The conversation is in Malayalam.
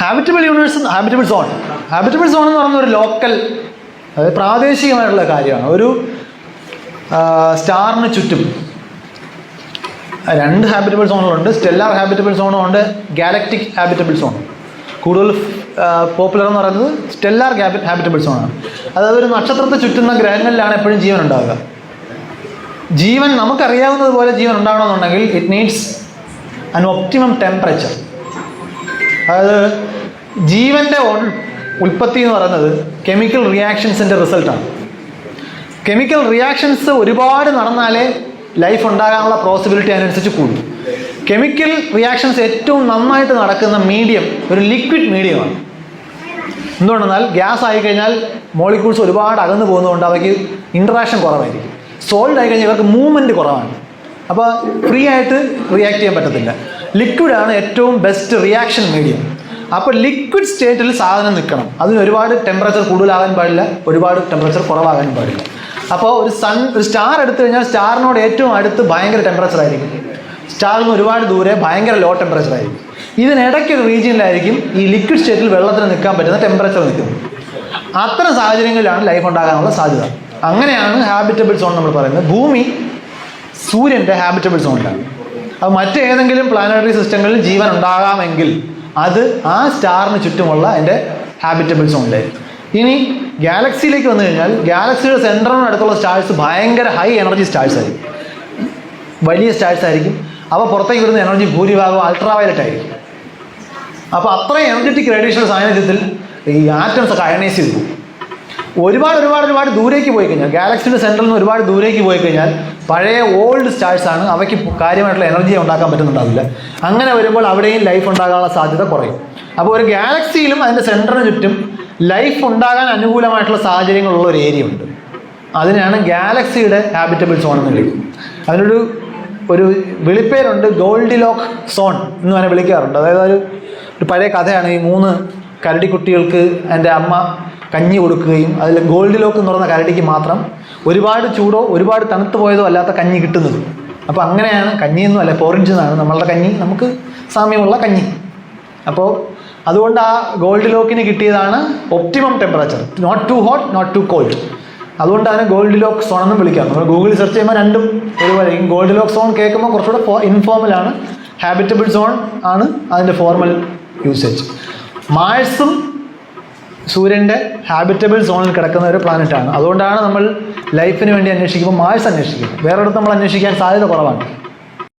Habitable universe habitable zone habitable zone എന്ന് പറയുന്ന ഒരു ലോക്കൽ അതായത് പ്രാദേശികമായിട്ടുള്ള കാര്യമാണ്. ഒരു സ്റ്റാറിന് ചുറ്റും രണ്ട് ഹാബിറ്റബിൾ സോണുകളുണ്ട് സ്റ്റെല്ലാർ ഹാബിറ്റബിൾ സോണും ഉണ്ട്. ഗാലക്റ്റിക് ഹാബിറ്റബിൾ സോൺ കൂടുതൽ പോപ്പുലർ എന്ന് പറയുന്നത് സ്റ്റെല്ലാർ ഹാബിറ്റബിൾ സോണാണ് അതായത് ഒരു നക്ഷത്രത്തെ ചുറ്റുന്ന ഗ്രഹങ്ങളിലാണ് എപ്പോഴും ജീവൻ ഉണ്ടാവുക. ജീവൻ നമുക്കറിയാവുന്നത് പോലെ ജീവൻ ഉണ്ടാവണമെന്നുണ്ടെങ്കിൽ it needs an optimum temperature അതായത് ജീവന്റെ ഉൽപ്പത്തി എന്ന് പറയുന്നത് കെമിക്കൽ റിയാക്ഷൻസിന്റെ റിസൾട്ടാണ് കെമിക്കൽ റിയാക്ഷൻസ് ഒരുപാട് നടന്നാലേ ലൈഫ് ഉണ്ടാകാനുള്ള പോസിബിലിറ്റി അതിനനുസരിച്ച് കൂടും. കെമിക്കൽ റിയാക്ഷൻസ് ഏറ്റവും നന്നായിട്ട് നടക്കുന്ന മീഡിയം ഒരു ലിക്വിഡ് മീഡിയമാണ് എന്തുകൊണ്ടെന്നാൽ ഗ്യാസ് ആയിക്കഴിഞ്ഞാൽ മോളിക്യൂൾസ് ഒരുപാട് അകന്നു പോകുന്നതുകൊണ്ട് അവയ്ക്ക് ഇൻട്രാക്ഷൻ കുറവായിരിക്കും. സോൾഡ് ആയി കഴിഞ്ഞാൽ ഇവർക്ക് മൂവ്മെന്റ് കുറവാണ്. അപ്പോൾ ഫ്രീ ആയിട്ട് റിയാക്ട് ചെയ്യാൻ പറ്റത്തില്ല. ലിക്വിഡാണ് ഏറ്റവും ബെസ്റ്റ് റിയാക്ഷൻ മീഡിയം അപ്പോൾ ലിക്വിഡ് സ്റ്റേറ്റിൽ സാധനം നിൽക്കണം. അതിന് ഒരുപാട് ടെമ്പറേച്ചർ കൂടുതലാകാൻ പാടില്ല ഒരുപാട് ടെമ്പറേച്ചർ കുറവാകാൻ പാടില്ല. അപ്പോൾ ഒരു സൺ ഒരു സ്റ്റാർ എടുത്തു കഴിഞ്ഞാൽ സ്റ്റാറിനോട് ഏറ്റവും അടുത്ത് ഭയങ്കര ടെമ്പറേച്ചർ ആയിരിക്കും. സ്റ്റാറിൽ നിന്ന് ഒരുപാട് ദൂരെ ഭയങ്കര ലോ ടെമ്പറേച്ചർ ആയിരിക്കും. ഇതിനിടയ്ക്ക് ഒരു റീജിയനിലായിരിക്കും ഈ ലിക്വിഡ് സ്റ്റേറ്റിൽ വെള്ളത്തിന് നിൽക്കാൻ പറ്റുന്ന ടെമ്പറേച്ചർ നിൽക്കുന്നത്. അത്തരം സാഹചര്യങ്ങളിലാണ് ലൈഫ് ഉണ്ടാകാനുള്ള സാധ്യത. അങ്ങനെയാണ് ഹാബിറ്റബിൾ സോൺ നമ്മൾ പറയുന്നത്. ഭൂമി സൂര്യന്റെ ഹാബിറ്റബിൾ സോണിലാണ് അത് മറ്റേതെങ്കിലും പ്ലാനറ്ററി സിസ്റ്റങ്ങളിൽ ജീവൻ ഉണ്ടാകാമെങ്കിൽ അത് ആ സ്റ്റാറിന് ചുറ്റുമുള്ള എന്റെ ഹാബിറ്റബിൾ സോണിലായിരിക്കും ഇനി ഗാലക്സിയിലേക്ക് വന്നു കഴിഞ്ഞാൽ ഗാലക്സിയുടെ സെന്ററിന് അടുത്തുള്ള സ്റ്റാർസ് ഭയങ്കര ഹൈ എനർജി സ്റ്റാർസ് ആയിരിക്കും. വലിയ സ്റ്റാർസ് ആയിരിക്കും. അവ പുറത്തേക്ക് വരുന്ന എനർജി ഭൂരിഭാഗം അൾട്രാവയലറ്റ് ആയിരിക്കും. അപ്പോൾ അത്രയും എനർജറ്റിക് റേഡിയേഷൻ സാന്നിധ്യത്തിൽ ഈ ആറ്റംസ് ഒക്കെ അയണൈസ് ചെയ്തു. പോകും ഒരുപാട് ഒരുപാട് ഒരുപാട് ദൂരേക്ക് പോയി കഴിഞ്ഞാൽ ഗാലക്സിയുടെ സെന്ററിൽ നിന്ന് ഒരുപാട് ദൂരേക്ക് പോയി കഴിഞ്ഞാൽ പഴയ ഓൾഡ് സ്റ്റാർസ് ആണ് അവയ്ക്ക് കാര്യമായിട്ടുള്ള എനർജി ഉണ്ടാക്കാൻ പറ്റുന്നുണ്ടാവില്ല. അങ്ങനെ വരുമ്പോൾ അവിടെയും ലൈഫ് ഉണ്ടാകാനുള്ള സാധ്യത കുറയും. അപ്പോൾ ഒരു ഗാലക്സിയിലും അതിന്റെ സെന്ററിന് ചുറ്റും ലൈഫ് ഉണ്ടാകാൻ അനുകൂലമായിട്ടുള്ള സാഹചര്യങ്ങളുള്ള ഒരു ഏരിയ ഉണ്ട്. അതിനാണ് ഗാലക്സിയുടെ ഹാബിറ്റബിൾ സോൺ എന്ന് വിളിക്കുന്നത്. അതിനൊരു ഒരു വിളിപ്പേരുണ്ട് ഗോൾഡി ലോക്ക് സോൺ എന്ന് പറഞ്ഞാൽ വിളിക്കാറുണ്ട്. അതായത് ഒരു ഒരു പഴയ കഥയാണ് ഈ മൂന്ന് കരടിക്കുട്ടികൾക്ക് എന്റെ അമ്മ കഞ്ഞി കൊടുക്കുകയും അതിൽ ഗോൾഡ് ലോക്ക് എന്ന് പറയുന്ന കരടിക്ക് മാത്രം ഒരുപാട് ചൂടോ ഒരുപാട് തണുത്തു പോയതോ അല്ലാത്ത കഞ്ഞി കിട്ടുന്നത്. അപ്പോൾ അങ്ങനെയാണ് കഞ്ഞിയൊന്നും അല്ല പോറിഞ്ച് എന്നാണ് നമ്മളുടെ കഞ്ഞി നമുക്ക് സാമ്യമുള്ള കഞ്ഞി. അപ്പോൾ അതുകൊണ്ട് ആ ഗോൾഡ് ലോക്കിന് കിട്ടിയതാണ് optimum temperature not too hot not too cold അതുകൊണ്ട് അതിനെ ഗോൾഡ് ലോക്ക് സോൺ എന്നും വിളിക്കാം നമ്മൾ ഗൂഗിളിൽ സെർച്ച് ചെയ്യുമ്പോൾ രണ്ടും ഒരുപോലെ ഗോൾഡ് ലോക്ക് സോൺ കേൾക്കുമ്പോൾ കുറച്ചുകൂടെ ഇൻഫോർമലാണ് ഹാബിറ്റബിൾ സോൺ ആണ് അതിന്റെ ഫോർമൽ യൂസേജ് മാഴ്സും സൂര്യന്റെ ഹാബിറ്റബിൾ സോണിൽ കിടക്കുന്ന ഒരു പ്ലാനറ്റാണ് അതുകൊണ്ടാണ് നമ്മൾ ലൈഫിന് വേണ്ടി അന്വേഷിക്കുമ്പോൾ മാഴ്സ് അന്വേഷിക്കുന്നത്. അടുത്ത് നമ്മൾ അന്വേഷിക്കാൻ സാധ്യത കുറവാണ്.